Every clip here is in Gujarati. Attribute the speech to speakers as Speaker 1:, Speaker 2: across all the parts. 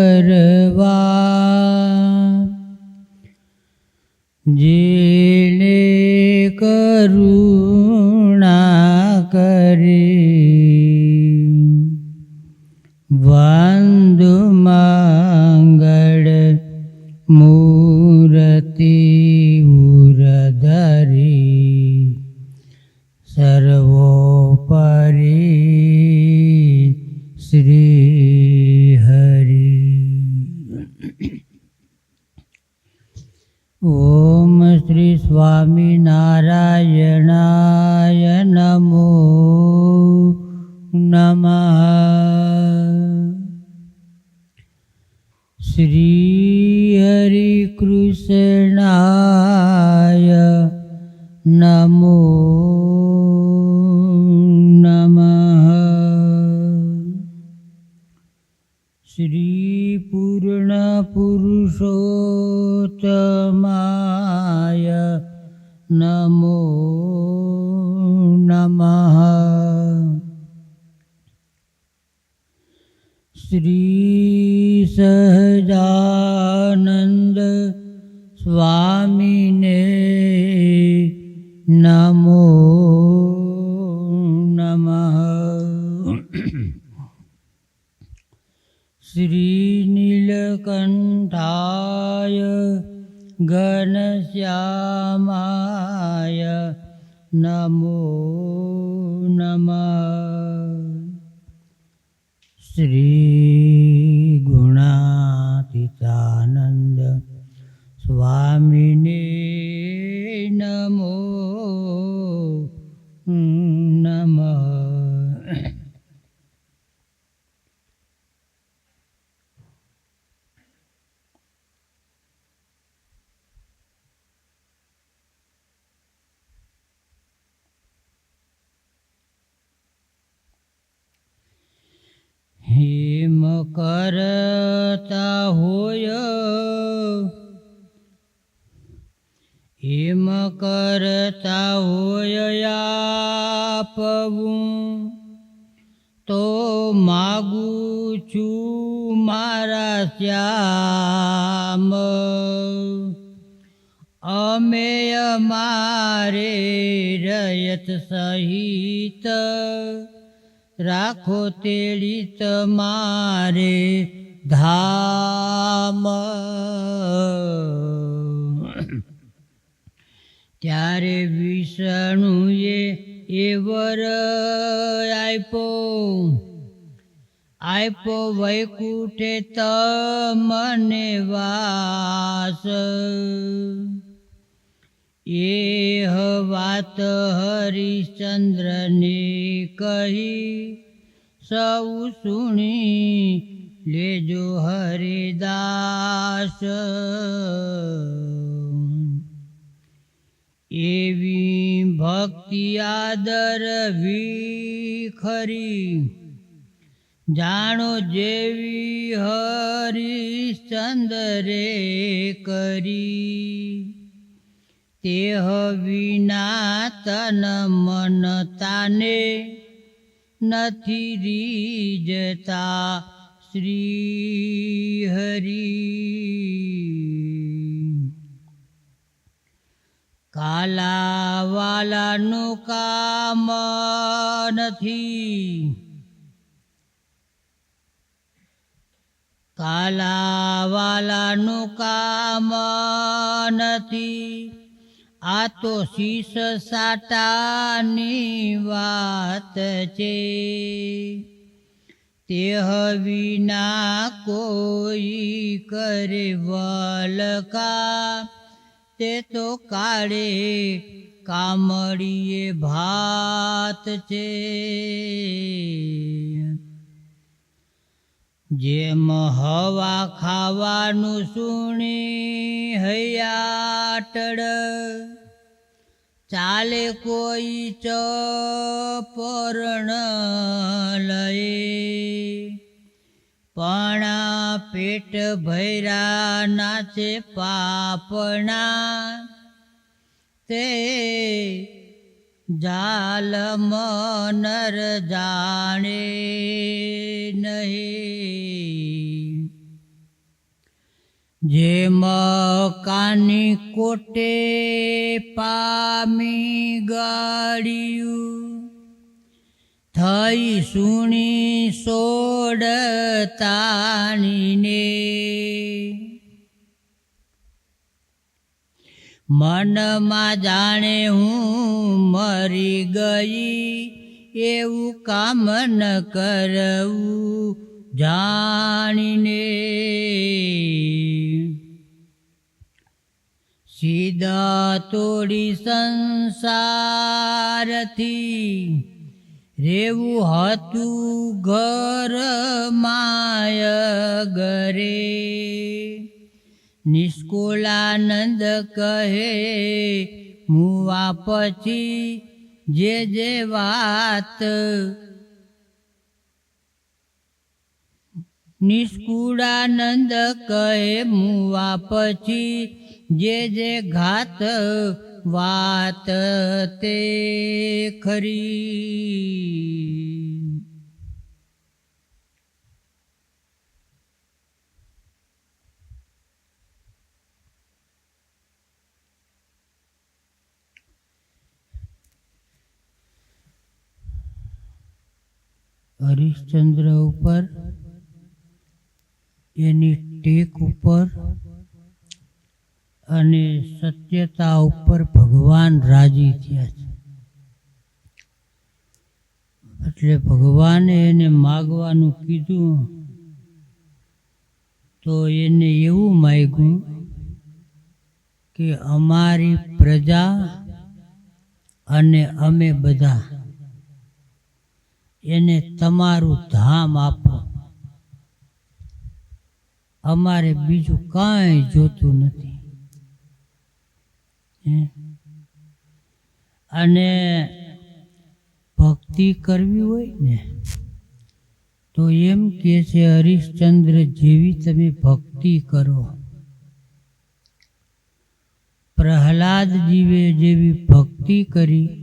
Speaker 1: કરવા જેને નમો નમઃ શ્રી અમારે રયત સહિત. રાખો તેડી તમારે ધામ. ત્યારે વિષ્ણુએ એ વર આપ્યો. આપ્યો વૈકુંઠે તમને વાસ. એ વાત હરિશ્ચંદ્રને કહી, સૌ સુણી લેજો હરિદાસ. એવી ભક્તિ આદર ખરી જાણો જેવી હરિશ્ચંદ્રે કરી. તે વિના તન મન તાને નથી રીજતા શ્રી હરિ કાલાવાલાનું કામ નથી. કાલાવાલાનું કામ નથી. આ તો શીશ સાટાની વાત છે. તે વિના કોઈ કરે વલકા. તે તો કાળે કામળીએ ભાત છે. જેમ હવા ખાવાનું સુણી હૈયાટડ ચાલે કોઈ ચપરણ લઈ પણ પેટ ભૈરા નાચે પાપણા, તે જાલ મનર જાણે નહીં. જેમ કાની કોટે પામી ગાડિયું થઈ સુણી સોડતાણીને મનમાં જાણે હું મરી ગઈ, એવું કામ ન કરવું જાણીને. સીધા તોડી સંસારથી રેવું હતું ઘર માય ગરે નિષ્કુલાનંદ કહે, મુવા પછી જે જે વાત. નિષ્કુળાનંદ કહે, મુવા પછી જે જે ઘાત વાત તે ખરી. હરિશ્ચંદ્ર ઉપર, એની ટેક ઉપર અને સત્યતા ઉપર ભગવાન રાજી થયા છે. એટલે ભગવાને એને માગવાનું કીધું તો એને એવું માગ્યું કે અમારી પ્રજા અને અમે બધા એને તમારું ધામ આપો. અમારે બીજું કાંઈ જોતું નથી? અને ભક્તિ કરવી હોય ને, તો એમ કે છે, હરિશ્ચંદ્ર જેવી તમે ભક્તિ કરો. પ્રહલાદ જીવે જેવી ભક્તિ કરી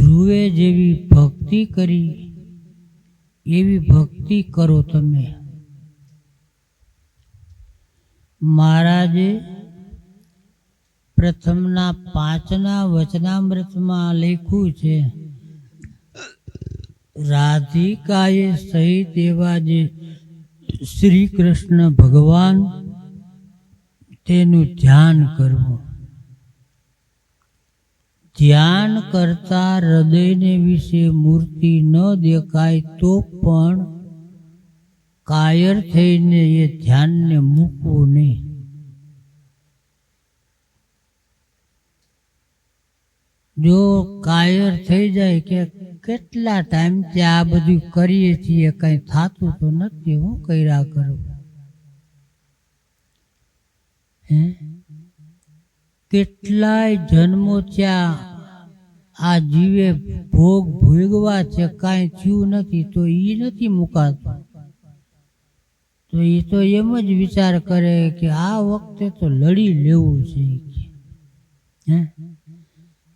Speaker 1: ધ્રુવે જેવી ભક્તિ કરી, એવી ભક્તિ કરો તમે. મહારાજે પ્રથમના પાંચના વચનામૃતમાં લખ્યું છે, રાધિકાએ સહિત એવા જે શ્રી કૃષ્ણ ભગવાન, તેનું ધ્યાન કરવું. ધ્યાન કરતા હૃદયને વિશે મૂર્તિ ન દેખાય તો પણ કાયર થઈને એ ધ્યાનને મૂકવું નહીં. જો કાયર થઈ જાય કે કેટલા ટાઈમથી આ બધું કરીએ છીએ, કંઈ થતું તો નથી, હું કર્યા કરું? હે? કેટલાય જન્મો ત્યાં આ જીવે ભોગ ભોગવા છે, કાંઈ થયું નથી, તો એ નથી મુકાતું. તો એ તો એમ જ વિચાર કરે કે આ વખતે તો લડી લેવું છે. હે?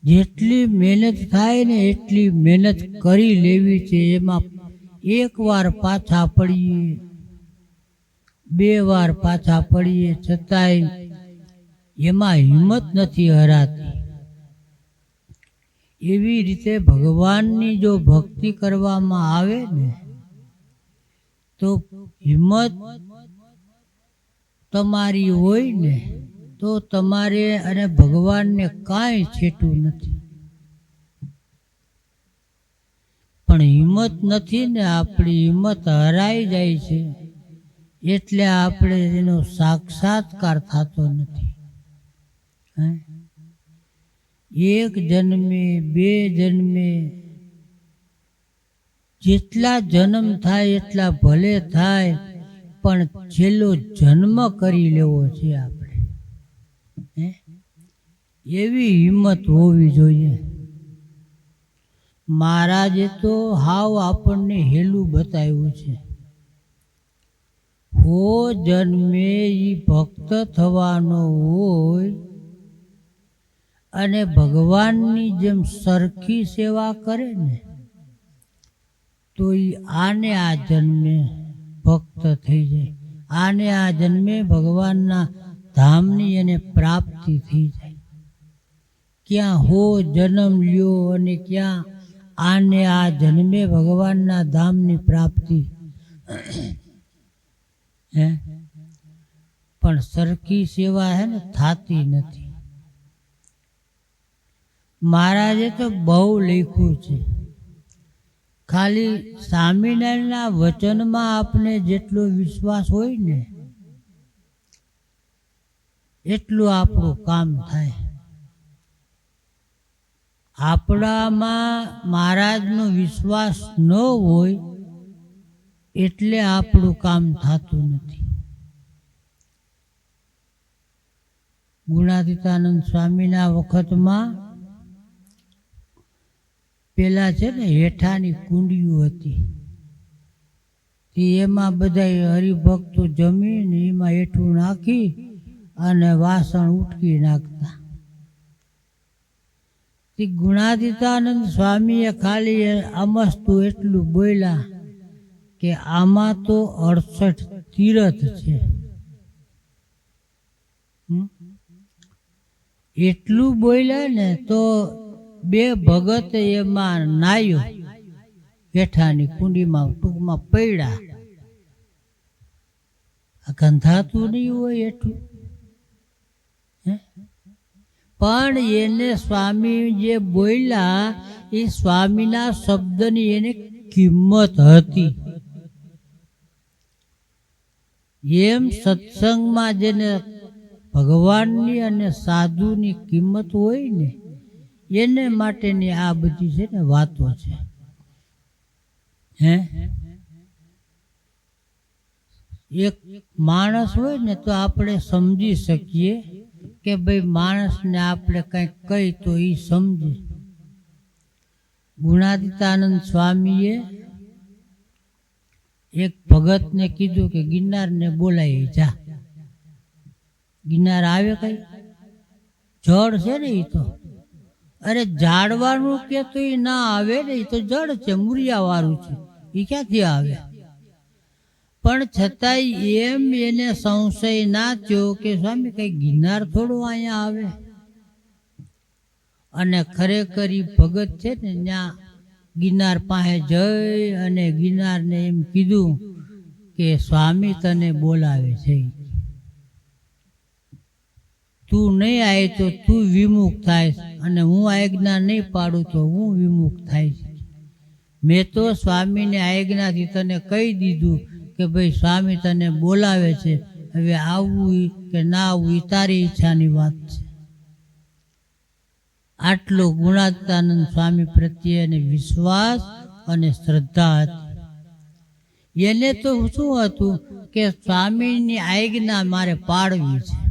Speaker 1: જેટલી મહેનત થાય ને એટલી મહેનત કરી લેવી છે. એમાં એક વાર પાછા પડીએ, બે વાર પાછા પડીએ, છતાંય એમાં હિંમત નથી હરાતી. એવી રીતે ભગવાનની જો ભક્તિ કરવામાં આવે ને, તો હિંમત તમારી હોય ને, તો તમારે અને ભગવાનને કાંઈ છેટું નથી પણ હિંમત નથી ને, આપણી હિંમત હરાઈ જાય છે, એટલે આપણે એનો સાક્ષાત્કાર થતો નથી હે? એક જન્મે, બે જન્મે. જેટલા જન્મ થાય, એટલા ભલે થાય, પણ છેલ્લો જન્મ કરી લેવો છે આપણે? એવી હિંમત હોવી જોઈએ. મહારાજે તો હાવ આપણને હેલું બતાવ્યું છે. હો જન્મે એ ભક્ત થવાનો હોય અને ભગવાનની જેમ સરખી સેવા કરે ને, તો એ આને આ જન્મે ભક્ત થઈ જાય. આને આ જન્મે ભગવાનના ધામની એને પ્રાપ્તિ થઈ જાય. ક્યાં હો જન્મ લ્યો અને ક્યાં આને આ જન્મે ભગવાનના ધામની પ્રાપ્તિ. હે? પણ સરખી સેવા હે ને થતી નથી. મહારાજે તો બહુ લખ્યું છે. ખાલી સ્વામિનારાયણના વચનમાં આપને જેટલો વિશ્વાસ હોય ને, એટલું આપણું કામ થાય. આપણામાં મહારાજનો વિશ્વાસ ન હોય, એટલે આપણું કામ થતું નથી. ગુણાતીતાનંદ સ્વામીના વખતમાં પેલા છે ને હેઠાની કુંડીઓ હતી. એમાં બધા હરિભક્તો જમીને એમાં હેઠું નાખી અને વાસણ ઉટકી નાખતા. તે ગુણાતીતાનંદ સ્વામીએ ખાલી અમસ્તું એટલું બોલ્યા કે આમાં તો અડસઠ તીરથ છે. એટલું બોલ્યા ને તો બે ભગત એમાં નાયો હેઠાની કુંડીમાં, ટૂંકમાં પડ્યા ગંધાતું નહીં હોય એટલું? પણ એને સ્વામી જે બોલ્યા, એ સ્વામીના શબ્દની એને કિંમત હતી. એમ સત્સંગમાં જેને ભગવાનની અને સાધુની કિંમત હોય ને એને માટેની આ બધી છે ને વાતો છે. હે? એક માણસ હોય ને તો આપણે સમજી શકીએ કે ભાઈ માણસને આપણે કંઈક કહી તો એ સમજે. ગુણાદિતાનંદ સ્વામીએ એક ભગતને કીધું કે ગિરનારને બોલાવી જા. ગિરનાર આવે કઈ? જળ છે ને એ તો. અરે ઝાડવાનું કે તો એ ના આવે ને, એ તો જળ છે મૂરિયા વાળું છે. એ ક્યાંથી આવે? પણ છતાંય એમ એને સંશય ના થયો કે સ્વામી, કઈ ગિરનાર થોડું અહીંયા આવે? અને ખરેખર એ ભગત છે ને, ત્યાં ગિરનાર પાસે જઈ અને ગિરનારને એમ કીધું કે સ્વામી તને બોલાવે છે. તું નહીં આવે તો તું વિમુખ થાય અને હું આજ્ઞા નહીં પાડું તો હું વિમુખ થાય મેં તો સ્વામીને આજ્ઞાથી તને કહી દીધું કે ભાઈ સ્વામી તને બોલાવે છે. હવે આવવું કે ના આવવું એ તારી ઈચ્છાની વાત છે. આટલો ગુણાતાનંદ સ્વામી પ્રત્યે એને વિશ્વાસ અને શ્રદ્ધા હતી. એને તો શું હતું કે સ્વામીની આજ્ઞા મારે પાડવી છે.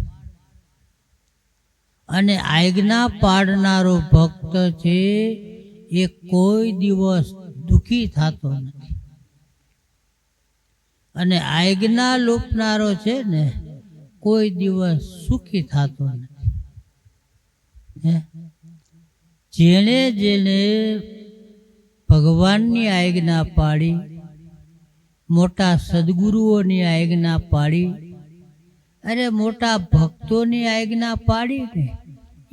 Speaker 1: અને આજ્ઞા પાડનારો ભક્ત છે, એ કોઈ દિવસ દુઃખી થતો નથી. અને આજ્ઞા લોપનારો છે ને, કોઈ દિવસ સુખી થતો નથી. જેણે જેણે ભગવાનની આજ્ઞા પાડી, મોટા સદગુરુઓની આજ્ઞા પાડી અરે મોટા ભક્તોની આજ્ઞા પાડી ને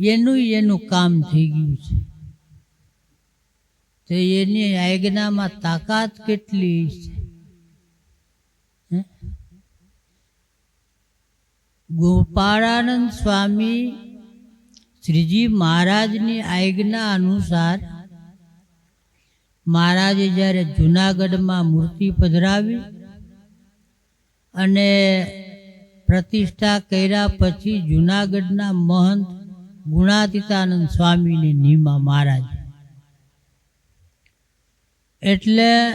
Speaker 1: એનું એનું કામ થઈ ગયું છે. તો એની આજ્ઞામાં તાકાત કેટલી છે? ગોપાળાનંદ સ્વામી શ્રીજી મહારાજની આજ્ઞા અનુસાર મહારાજે જ્યારે જુનાગઢમાં મૂર્તિ પધરાવી અને પ્રતિષ્ઠા કર્યા પછી જુનાગઢના મહંત ગુણાતીતાનંદ સ્વામીને નીમા મહારાજ. એટલે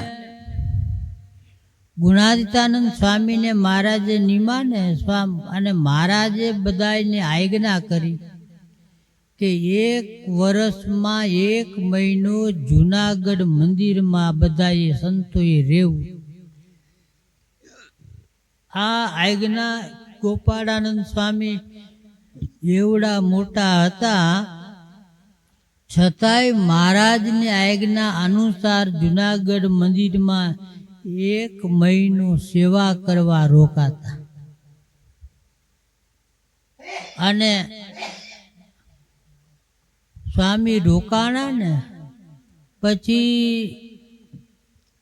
Speaker 1: ગુણાતીતાનંદ સ્વામીને મહારાજે નીમાને સ્વામ અને મહારાજે બધાને આજ્ઞા કરી કે એક વર્ષમાં એક મહિનો જુનાગઢ મંદિરમાં બધાએ સંતોએ રહેવું. આ આજ્ઞા ગોપાળાનંદ સ્વામી એવડા મોટા હતા. છતાંય મહારાજની આજ્ઞા અનુસાર જુનાગઢ મંદિરમાં એક મહિનો સેવા કરવા રોકાતા. અને સ્વામી રોકાણા ને પછી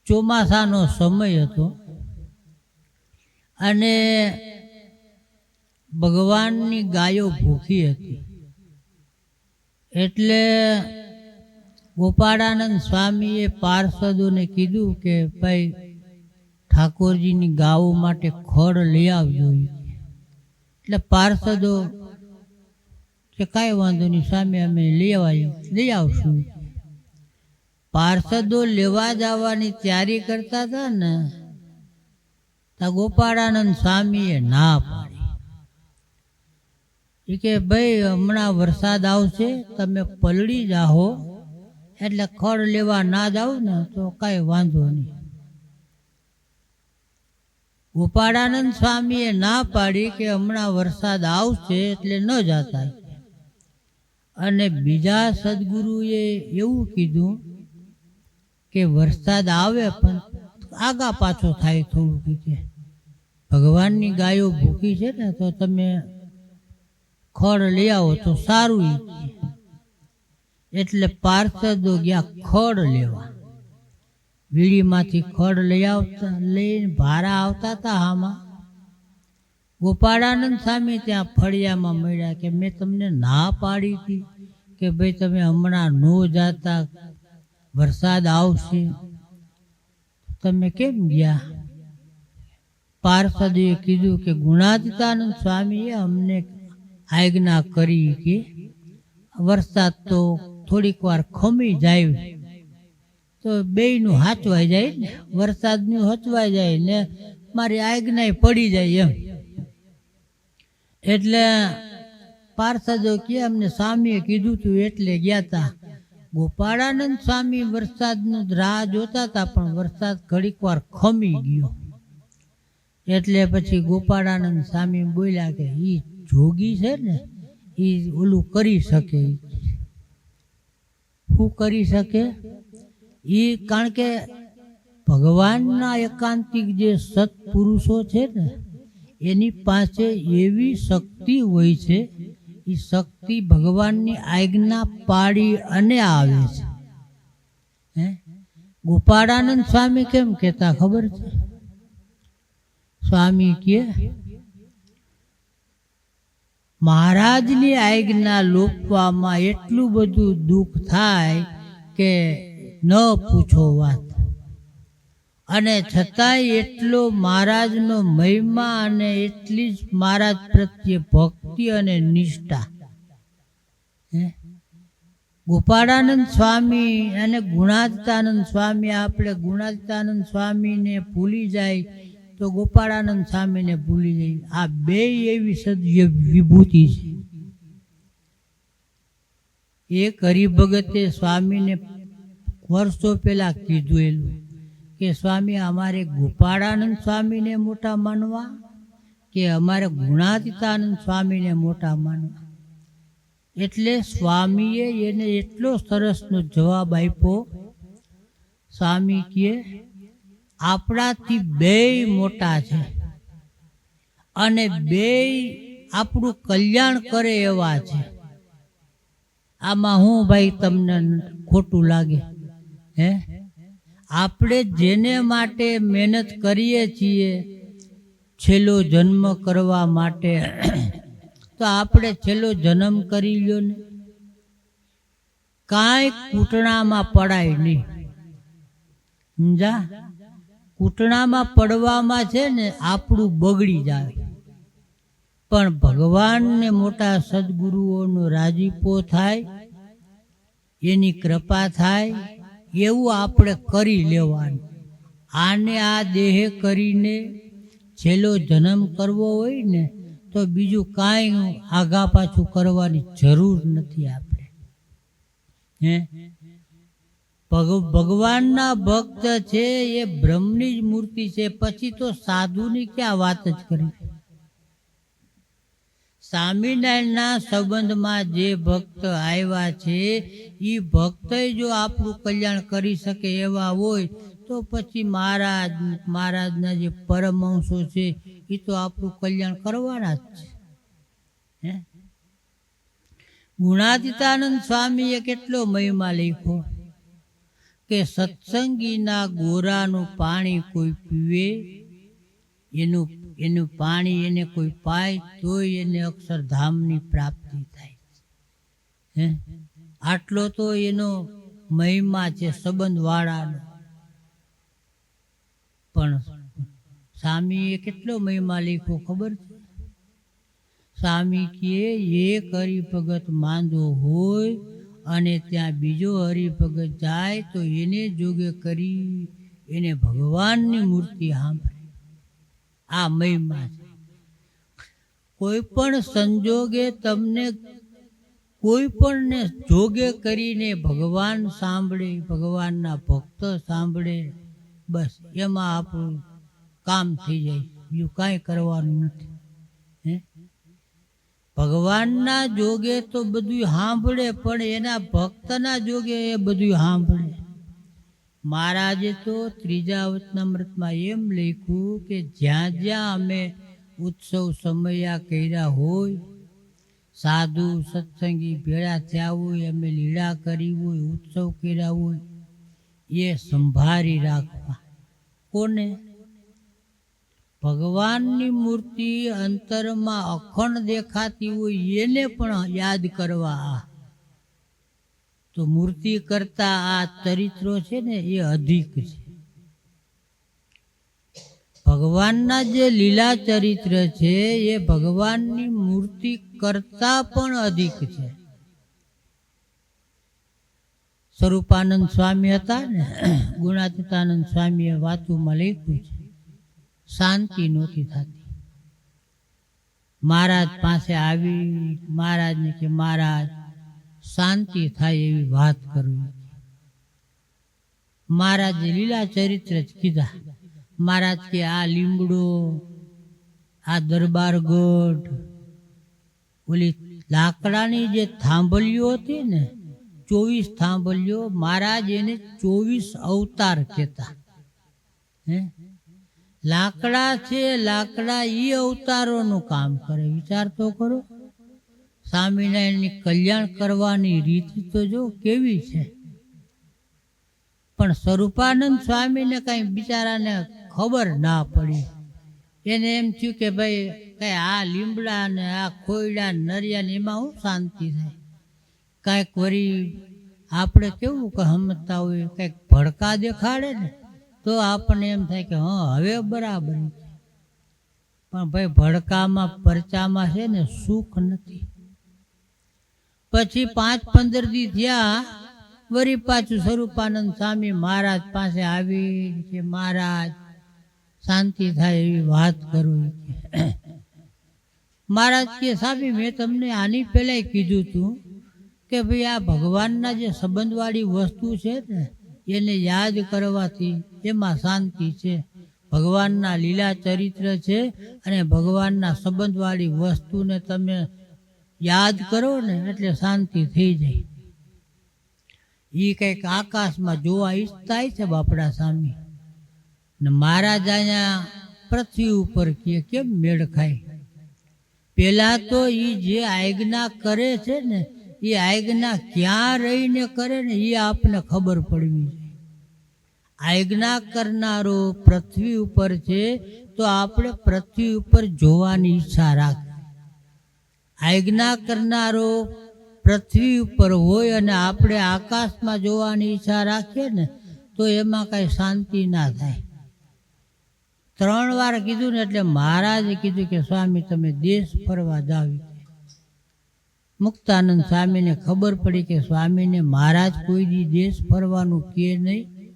Speaker 1: ચોમાસાનો સમય હતો. અને ભગવાનની ગાયો ભૂખી હતી. એટલે ગોપાળાનંદ સ્વામીએ પાર્ષદોને કીધું કે, ભાઈ, ઠાકોરજીની ગાવો માટે ખડ લઈ આવજો એટલે પાર્ષદો કે, કાંઈ વાંધો નહીં સામે અમે લેવાય લઈ આવશું. પાર્ષદો લેવા જવાની તૈયારી કરતા હતા ને, તો ગોપાળાનંદ સ્વામીએ ના પાડી. એ કે, ભાઈ, હમણાં વરસાદ આવશે, તમે પલળી જાઓ એટલે ખડ લેવા ના જાઓ ને, તો કાંઈ વાંધો નહીં. ગોપાળાનંદ સ્વામીએ ના પાડી કે, હમણાં વરસાદ આવશે એટલે ન જતા અને બીજા સદગુરુએ એવું કીધું કે, વરસાદ આવે, પણ આગા પાછો થાય થોડુંક. કે, ભગવાનની ગાયો ભૂખી છે ને, તો તમે ખડ લઈ આવો તો સારું એટલે પાર્ષદો ગયા ખડ લેવા. વીડીમાંથી ખડ લઈ આવતા, લઈને ભારા આવતા હતા આમાં. ગોપાળાનંદ સ્વામી ત્યાં ફળિયામાં મળ્યા કે મેં તમને ના પાડી હતી કે ભાઈ તમે હમણાં નો જાતા, વરસાદ આવશે. તમે કેમ ગયા? પાર્ષદે કીધું કે ગુણાતીતાનંદ સ્વામીએ અમને આજ્ઞા કરી કે વરસાદ તો થોડીક વાર ખમી જાય. તો બેયનું હાચવાઈ જાય ને, વરસાદનું હચવાઈ જાય ને, મારી આજ્ઞા પડી જાય એમ. એટલે પાર્ષદો કે અમને સ્વામીએ કીધું તું એટલે ગયા તા. ગોપાળાનંદ સ્વામી વરસાદનું રાહ જોતા હતા પણ વરસાદ ઘડીક વાર ખમી ગયો. એટલે પછી ગોપાળાનંદ સ્વામી બોલ્યા કે ઈ જોગી છે ને એ ઓલું કરી શકે. શું કરી શકે? એ કારણ કે ભગવાનના એકાંતિક જે સત્પુરુષો છે ને, એની પાસે એવી શક્તિ હોય છે એ શક્તિ ભગવાનની આજ્ઞા પાડી અને આવે છે. હે? ગોપાળાનંદ સ્વામી કેમ કહેતા ખબર છે? સ્વામી કે મહારાજની આજ્ઞા લોપવામાં એટલું બધું દુઃખ થાય કે ન પૂછો વાત અને છતાંય એટલો મહારાજનો મહિમા અને એટલી જ મહારાજ પ્રત્યે ભક્તિ અને નિષ્ઠા? ગોપાળાનંદ સ્વામી અને ગુણાતીતાનંદ સ્વામી, આપણે ગુણાતીતાનંદ સ્વામીને ભૂલી જાય તો ગોપાળાનંદ સ્વામીને ભૂલી જઈ આ બે એવી સદ્ય વિભૂતિ છે. એક હરિભગતે સ્વામીને વર્ષો પહેલા કીધું કે, સ્વામી, અમારે ગોપાળાનંદ સ્વામીને મોટા માનવા કે અમારે ગુણાતીતાનંદ સ્વામીને મોટા માનવા? એટલે સ્વામીએ એને એટલો સરસનો જવાબ આપ્યો, સ્વામી કહે આપણાથી બેય મોટા છે. અને બેય આપણું કલ્યાણ કરે એવા છે. આમાં હું ભાઈ તમને ખોટું લાગે? હે? આપણે જેને માટે મહેનત કરીએ છીએ, છેલ્લો જન્મ કરવા માટે, તો આપણે છેલ્લો જન્મ કરી લ્યો ને. કાંઈ કૂટણામાં પડાય નહીં. સમજા કૂટણામાં પડવામાં છે ને, આપણું બગડી જાય. પણ ભગવાનને મોટા સદગુરુઓનો રાજીપો થાય, એની કૃપા થાય, એવું આપણે કરી લેવાનું. આને આ દેહ કરીને છેલ્લો જન્મ કરવો હોય ને, તો બીજું કાંઈ આગા પાછું કરવાની જરૂર નથી આપણે. હે? ભગવાનના ભક્ત છે, એ બ્રહ્મની જ મૂર્તિ છે. પછી તો સાધુની ક્યાં વાત જ કરી? સ્વામિનારાયણના સંબંધમાં જે ભક્ત આવ્યા છે એ ભક્ત જો આપણું કલ્યાણ કરી શકે એવા હોય, તો પછી મહારાજ, મહારાજના જે પરમહંસો છે એ તો આપણું કલ્યાણ કરવાના જ છે. ગુણાતીતાનંદ સ્વામીએ કેટલો મહિમા લખ્યો? કે સત્સંગીના ગોરાનું પાણી કોઈ પીવે? એનું એનું પાણી એને કોઈ પાય તોય એને અક્ષરધામની પ્રાપ્તિ થાય. હે? આટલો તો એનો મહિમા છે સંબંધવાળાનો. પણ સ્વામીએ કેટલો મહિમા લખ્યો ખબર છે? સ્વામી કહે કરી ભગત માંદો હોય અને ત્યાં બીજો હરિભગત જાય તો એને જોગે કરી, એને ભગવાનની મૂર્તિ સાંભળે. આ મહિમા છે. કોઈ પણ સંજોગે તમને, કોઈ પણને જોગે કરીને ભગવાન સાંભળે, ભગવાનના ભક્ત સાંભળે, બસ એમાં આપણું કામ થઈ જાય. બીજું કાંઈ કરવાનું નથી. ભગવાનના જોગે તો બધું સાંભળે, પણ એના ભક્તના જોગે એ બધું સાંભળે. મહારાજે તો ત્રીજા વચનામૃતમાં એમ લખ્યું કે જ્યાં જ્યાં અમે ઉત્સવ સમયા કર્યા હોય, સાધુ સત્સંગી ભેળા થયા હોય, અમે લીલા કરી હોય, ઉત્સવ કર્યા હોય, એ સંભાળી રાખવા. કોને? ભગવાનની મૂર્તિ અંતરમાં અખંડ દેખાતી હોય એને પણ યાદ કરવા. તો મૂર્તિ કરતા આ ચરિત્રો છે ને એ અધિક છે. ભગવાનના જે લીલા ચરિત્ર છે એ ભગવાનની મૂર્તિ કરતા પણ અધિક છે. સ્વરૂપાનંદ સ્વામી હતા ને, ગુણાતીતાનંદ સ્વામીએ વાતુમાં લખ્યું છે. શાંતિ નહોતી થતી. મહારાજ પાસે આવી, મહારાજને કે, મહારાજ, શાંતિ થાય એવી વાત કરવી. મહારાજે લીલા ચરિત્ર જ કીધા. મહારાજ કે, આ લીમડો, આ દરબારગઢ ઓલી લાકડાની જે થાંભલીઓ હતી ને, ચોવીસ થાંભલીઓ, મહારાજ એને ચોવીસ અવતાર કહેતા. હે? લાકડા છે, લાકડા એ અવતારોનું કામ કરે. વિચાર તો કરો. સ્વામિનારાયણની કલ્યાણ કરવાની રીત તો જો કેવી છે. પણ સ્વરૂપાનંદ સ્વામીને કાંઈ બિચારાને ખબર ના પડી. એને એમ થયું કે ભાઈ, કઈ આ લીમડા ને આ ખોયડા નરિયા ને એમાં શું શાંતિ થાય? કાંઈક વરી આપણે કેવું કે સમજતા હોય, કંઈક ભડકા દેખાડે ને? તો આપણને એમ થાય કે, હા, હવે બરાબર પણ ભાઈ, ભડકામાં, પરચામાં છે ને સુખ નથી. પછી પાંચ પંદર દી થયા, વરી પાછું સ્વરૂપાનંદ સ્વામી મહારાજ પાસે આવી કે, મહારાજ, શાંતિ થાય એવી વાત કરું મહારાજ કે સ્વામી મેં તમને આની પહેલાંય કીધું હતું કે ભાઈ, આ ભગવાનના જે સંબંધવાળી વસ્તુ છે ને એને યાદ કરવાથી એમાં શાંતિ છે. ભગવાનના લીલા ચરિત્ર છે અને ભગવાનના સંબંધવાળી વસ્તુને તમે યાદ કરો ને એટલે શાંતિ થઈ જાય. એ કંઈક આકાશમાં જોવા ઈચ્છતા છે બાપડા સ્વામી ને મહારાજ અહીંયા પૃથ્વી ઉપર કે કેમ મેળ ખાય? પહેલાં તો એ જે આજ્ઞા કરે છે ને એ આજ્ઞા ક્યાં રહીને કરે ને એ આપને ખબર પડવી આજ્ઞા કરનારો પૃથ્વી ઉપર છે તો આપણે પૃથ્વી ઉપર જોવાની ઈચ્છા રાખ આજ્ઞા કરનારો પૃથ્વી ઉપર હોય અને આપણે આકાશમાં જોવાની ઈચ્છા રાખીએ ને તો એમાં કાંઈ શાંતિ ના થાય. ત્રણ વાર કીધું ને એટલે મહારાજે કીધું કે સ્વામી, તમે દેશ ફરવા જાવ. મુક્તાનંદ સ્વામીને ખબર પડી કે સ્વામીને મહારાજ કોઈ દી દેશ ફરવાનું કે નહીં.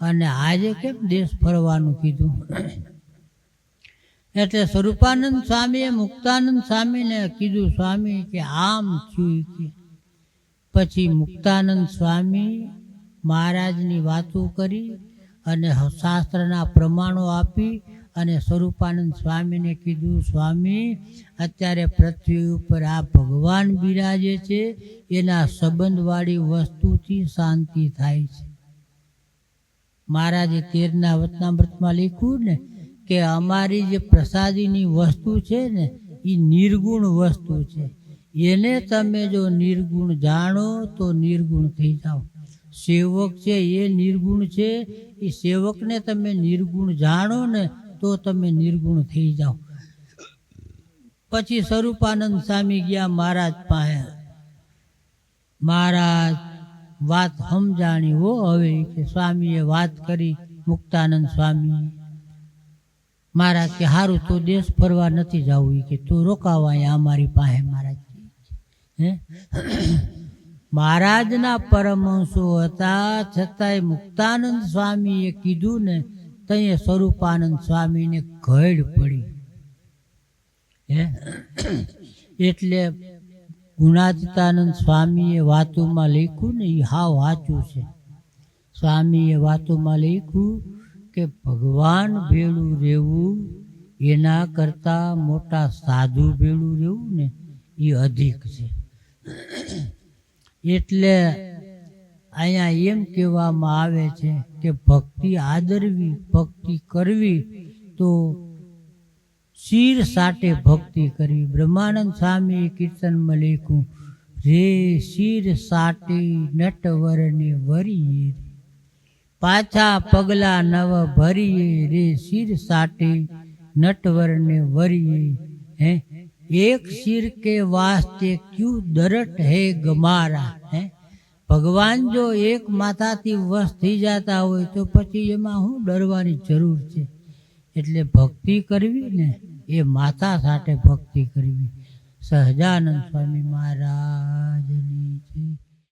Speaker 1: અને આજે કેમ દેશ ફરવાનું કીધું? એટલે સ્વરૂપાનંદ સ્વામીએ મુક્તાનંદ સ્વામીને કીધું, સ્વામી, કે આમ થયું કે. પછી મુક્તાનંદ સ્વામી મહારાજની વાતો કરી અને શાસ્ત્રના પ્રમાણો આપી અને સ્વરૂપાનંદ સ્વામીને કીધું, સ્વામી, અત્યારે પૃથ્વી ઉપર આ ભગવાન બિરાજે છે. એના સંબંધવાળી વસ્તુથી શાંતિ થાય છે. મહારાજે તેરના વતનામૃતમાં લખ્યું ને કે અમારી જે પ્રસાદીની વસ્તુ છે ને એ નિર્ગુણ વસ્તુ છે. એને તમે જો નિર્ગુણ જાણો તો નિર્ગુણ થઈ જાઓ. સેવક છે એ નિર્ગુણ છે. એ સેવકને તમે નિર્ગુણ જાણો ને તો તમે નિર્ગુણ થઈ જાઓ. પછી સ્વરૂપાનંદ સ્વામી ગયા મહારાજ પાસે. મહારાજ, વાત સમજાણી હો હવે કે સ્વામીએ વાત કરી મુક્તાનંદ સ્વામી. મહારાજ કે સારું તો દેશ ફરવા નથી જવું. કે, તું રોકાવા અમારી પાસે મહારાજ. હે? મહારાજના પરમહંસો હતા, છતાંય મુક્તાનંદ સ્વામીએ કીધું ને તઈએ સ્વરૂપાનંદ સ્વામીને ઘડ પડી. હે? એટલે ગુણાતીતાનંદ સ્વામીએ વાતોમાં લખ્યું ને એ હાવ વાંચું છે. સ્વામીએ વાતોમાં લખ્યું કે ભગવાન ભેળું રહેવું, એના કરતાં મોટા સાધુ ભેળું રહેવું ને એ અધિક છે. એટલે અહીંયા એમ કહેવામાં આવે છે કે ભક્તિ આદરવી, ભક્તિ કરવી તો શિર સાટે ભક્તિ કરવી. બ્રહ્માનંદ સ્વામી કીર્તનમાં લખ્યું, રે શિર સાટે નટવરને વરીએ પાછા પગલા નવ ભરીએ રે, શિર સાટે નટવરને વરીએ હે? એક શિર કે વાસ્તે ક્યુ દરટ હે ગમારા? હે? ભગવાન જો એક માથાથી વશ થઈ જતા હોય તો પછી એમાં શું ડરવાની જરૂર છે? એટલે ભક્તિ કરવી ને એ માતા સાથે ભક્તિ કરવી. સહજાનંદ સ્વામી મહારાજની છે